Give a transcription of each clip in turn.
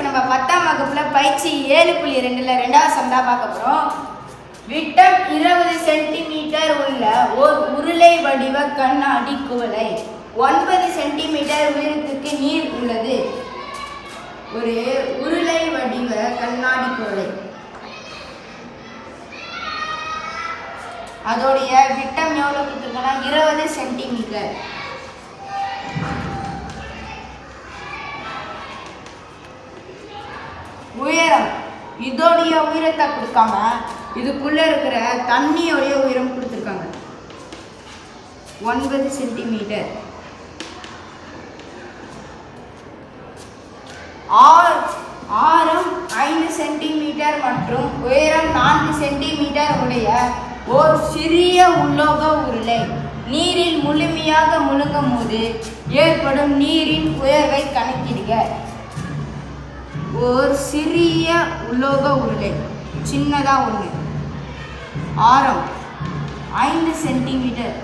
இப்போ நம்ம பத்தாம் வகுப்பில் பயிற்சி ஏழு புள்ளி ரெண்டில் ரெண்டாவது சம் தான் பார்க்க போகிறோம் விட்டம் இருபது சென்டிமீட்டர் உள்ள ஓர் உருளை வடிவ கண்ணாடி குவளை. ஒன்பது சென்டிமீட்டர் உயரத்துக்கு நீர் உள்ளது. ஒரு உருளை வடிவ கண்ணாடி குவளை. அதோடைய விட்டம் எவ்வளோ கொடுத்துருக்கோன்னா இருபது சென்டிமீட்டர் உயரம் இதோடைய உயரத்தை கொடுக்காம இதுக்குள்ளே இருக்கிற தண்ணியோடைய உயரம் கொடுத்துருக்காங்க. ஒன்பது சென்டிமீட்டர். ஆர் ஆரம் ஐந்து சென்டிமீட்டர் மற்றும் உயரம் நான்கு சென்டிமீட்டர் உடைய ஓர் சிறிய உலோக உருளை. நீரில் முழுமையாக முழுங்கும் போது ஏற்படும் நீரின் உயர்வை கணக்கிடுக. ஒரு சிறிய உலோக உருளை சின்னதாக ஒன்று ஆரம் ஐந்து சென்டிமீட்டர்.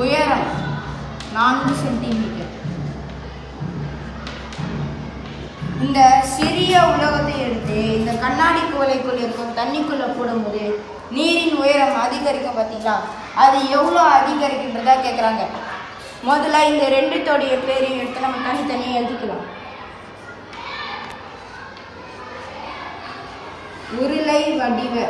உயரம் நான்கு சென்டிமீட்டர். இந்த சிறிய உலோகத்தை எடுத்து இந்த கண்ணாடி குவலைக்குள் இருக்கும் தண்ணிக்குள்ளே போடும்போது நீரின் உயரம் அதிகரிக்கும் பார்த்தீங்களா அது எவ்வளோ அதிகரிக்கின்றதா கேட்குறாங்க முதல்ல இந்த ரெண்டுத்தோடைய பேரையும் எடுத்து நம்ம தனித்தனியாக எழுதிக்கலாம். உருளை வடிவ.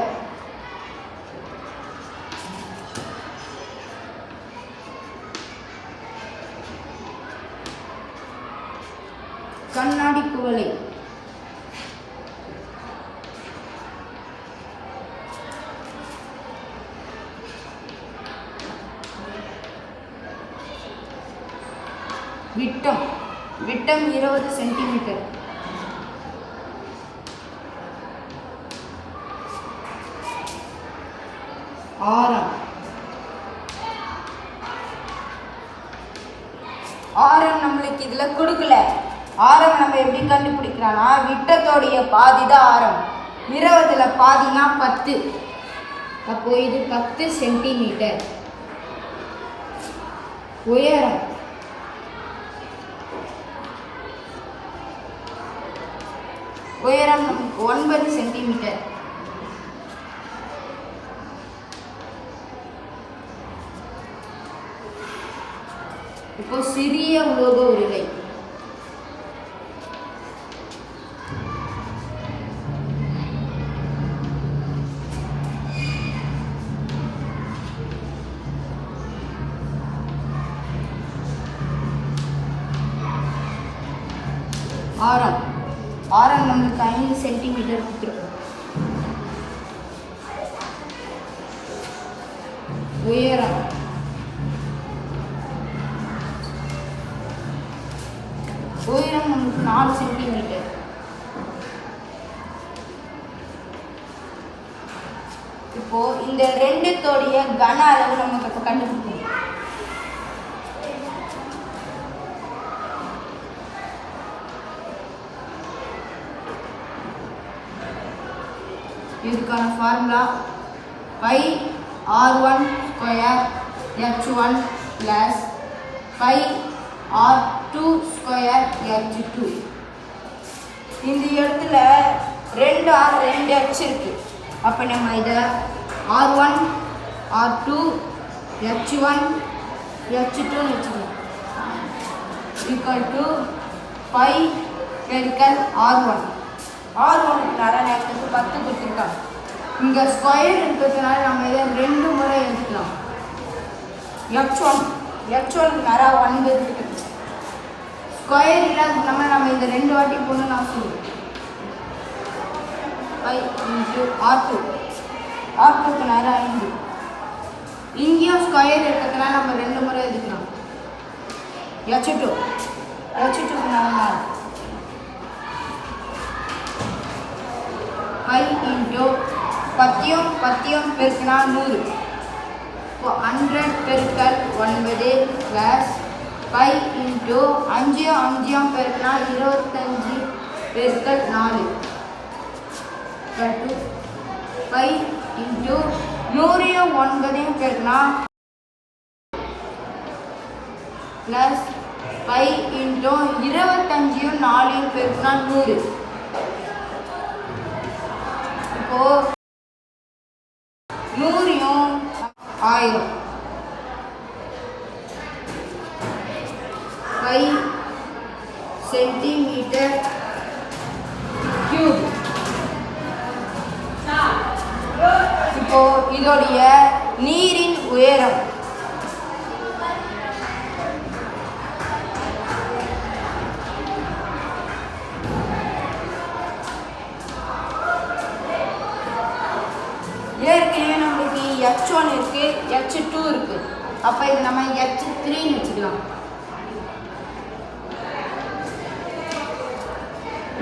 கண்ணாடி குவளை. விட்டம். விட்டம் இருபது சென்டிமீட்டர். ஆரம். ஆரம் நம்மளுக்கு இதில் கொடுக்கல. ஆரம் நம்ம எப்படி கண்டுபிடிக்கிறான்னா விட்டத்தோடைய பாதி தான் ஆரம். இருபதுல பாதினா பத்து. அப்போ இது பத்து சென்டிமீட்டர். உயரம். உயரம் ஒன்பது சென்டிமீட்டர். இப்போ சிறிய உலோக உருளை. ஆறாம் ஆரம் நம்மளுக்கு ஐந்து சென்டிமீட்டர் கொடுத்துருக்கோம். உயரம். உயரம் நம்மளுக்கு நாலு சென்டிமீட்டர். இப்போ இந்த ரெண்டுத்தோடைய கன அளவு நமக்கு இப்போ கண்டுபிடிக்கணும். இதுக்கான formula pi R one square H one plus pi R two square H two இந்த இடத்துல ரெண்டு ஆர் ரெண்டு ஹெச் இருக்கு. அப்போ நம்ம இதை R one R two H one H டூன்னு வச்சுக்கலாம் ஈக்குவல் டு பை பெருக்கல் ஆர் ஒன் ஆர் ஒனுக்கு நிறைய பத்து கொடுத்துருக்காங்க. இங்கே ஸ்கொயர் இருக்கிறதுனால நம்ம இதை ரெண்டு முறை எழுதிக்கலாம். எக்ஸ் ஒன் எக்ஸ் ஒனுக்கு நிறையா ஒன்பது இருக்குது ஸ்கொயர் இல்லாததுனால நம்ம இந்த ரெண்டு வாட்டி போடணும்னு அவசியம் இல்லை. Five into R two R டூக்கு நேரம் ஐந்து. இங்கேயும் ஸ்கொயர் இருக்கிறதுனால நம்ம ரெண்டு முறை எழுதிக்கலாம். எச் டூ எச் டூக்கு நேரம் நாலு. ஃபைவ் இன்ட்டு பத்தியம் பத்தியம் பெருக்கினா நூறு. இப்போ ஹண்ட்ரட் பெருக்கல் ஒன்பது ப்ளஸ் ஃபைவ் இன்ட்டு அஞ்சியம் அஞ்சியம் பெருக்கினா இருபத்தஞ்சி பெருக்கல் நாலு. டு ஃபைவ் இன்ட்டு நூறையும் ஒன்பதையும் பெருக்கினா ப்ளஸ் ஃபைவ் இன்ட்டு இருபத்தஞ்சியும் நாலையும் பெருக்கினா நூறு. ஆயிரம். ஐ சென்டிமீட்டர் கியூப். இப்போ இதோடைய நீரின் உயரம். ஏற்கனவே நம்ம ஹெச் ஒன் இருக்குது ஹெச் டூ இருக்குது அப்போ இது நம்ம ஹெச் த்ரீன்னு வச்சுக்கலாம்.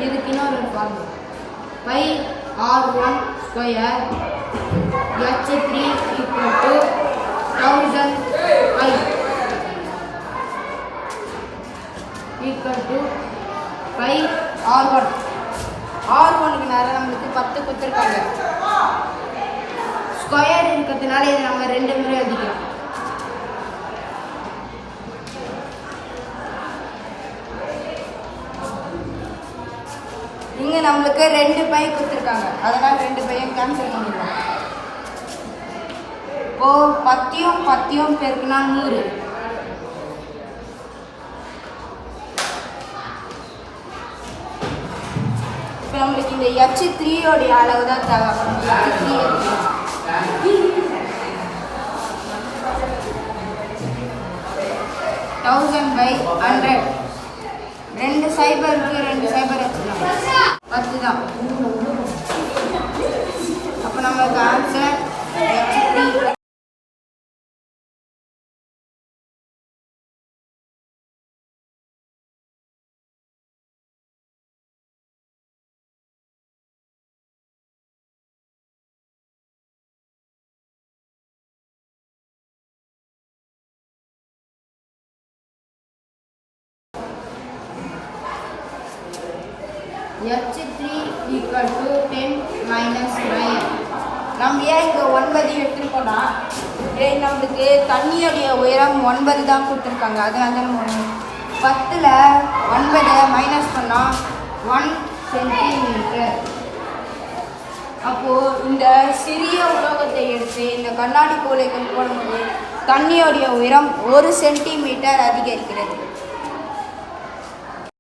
இதுக்கு இன்னொரு formula pi R one square H three equal to thousand I equal to pi R one R ஒனுக்கு நேரம் நம்மளுக்கு பத்து கொடுத்துருக்காங்க. ஸ்கொயர் இருக்கிறதுனால இதை நம்ம ரெண்டு முறை எழுதிக்கலாம். இங்க நம்மளுக்கு ரெண்டு பை கொடுத்துருக்காங்க. அதனால ரெண்டு பையும் கேன்சல் பண்ணிடலாம். இப்போ பத்தியும் பத்தியும் பெருக்குனா நூறு. இப்போ நம்மளுக்கு இந்த எச் த்ரீயோடைய அளவு தான் தேவை H three thousand pi hundred ரெண்டு சைபருக்கு ரெண்டு சைபர் வச்சுக்கலாம் பத்து தான் H3 equal to 10 minus 9 நம்ம ஏன் இங்கே ஒன்பது எடுத்துருக்கோம்னா நம்மளுக்கு தண்ணியுடைய உயரம் ஒன்பது தான் கொடுத்துருக்காங்க. அதனால தான் நம்ம பத்தில் ஒன்பது மைனஸ் பண்ணால் ஒன் சென்டிமீட்டர் அப்போது இந்த சிறிய உலோகத்தை எடுத்து இந்த கண்ணாடி கூலைகள் போடும்போது தண்ணியோடைய உயரம் ஒரு சென்டிமீட்டர் அதிகரிக்கிறது.